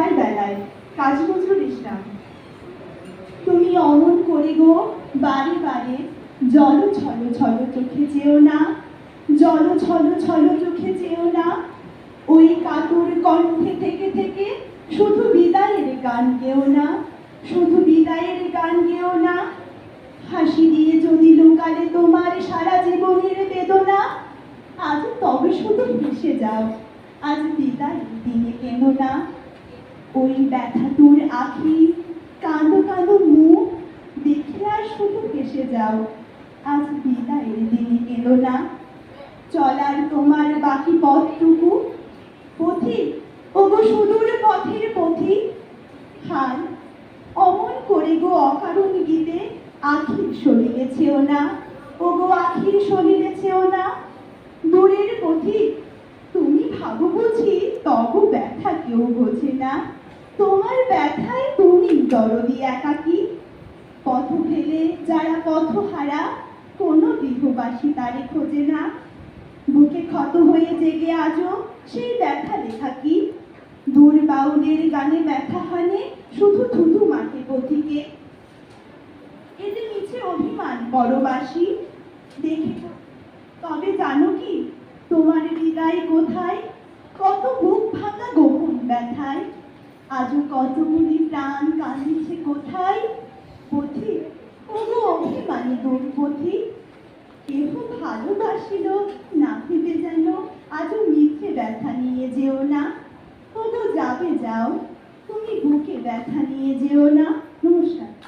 বিদায় বেলায় কাজী নজরুল ইসলাম তুমি অমন করে গো, বারে বারে, জল ছল ছল চোখে যেও না, জল ছল ছল চোখে যেও না। ওই কাতুর কণ্ঠে থেকে থেকে শুধু বিদায়ের গান গেও না, শুধু বিদায়ের গান গেও না। হাসি দিয়ে যদি লোকালে তোমার সারা জীবনের বেদনা, আজ তবে শুধু ভেসে যাও, আজ বিদায় দিনে কেন না। ওই ব্যথা তোর আখি, কাঁদো কাঁদো মুখ, দেখে আর শুধু ভেসে যাও। আজ বিদায়ের দিনে এলো না। চলার তোমার বাকি পথটুকু। পথিক ওগো সুদূর পথের পথিক হাল, অমন করে গো অকারণ গীতে। আখির সরিলেছেও না, ওগো আখির সরিলেছেও না দূরের পথিক তুমি ভাবো বুঝি তব ব্যথা কেউ বোঝে না। তোমার ব্যথায় তুমি দরদি একাকী। পথ ফেলে যারা পথ হারা, কোনো বিধবাসী তারে খোঁজে না। বুকে ক্ষত হয়ে জেগে আজও সেই ব্যথা লেখা কি? দূর বাউলের গানে ব্যথা হানে শুধু থুতু মাঠে পথিকে। এতে মিছে অভিমান বড়বাসী দেখে তবে জানো কি, তোমার হৃদয় কোথায়? কত বুক ভাঙা গোপন ব্যথায়? আজও কতগুলি প্রাণ কাঁদিছে কোথায়? পথি ওগো অভিমানী পথি কেহ ভালোবাসিল না ভেবে যেন? আজও মিথ্যে ব্যথা নিয়ে যেও না। ওগো যাবে যাও, তুমি বুকে ব্যথা নিয়ে যেও না। নমস্কার।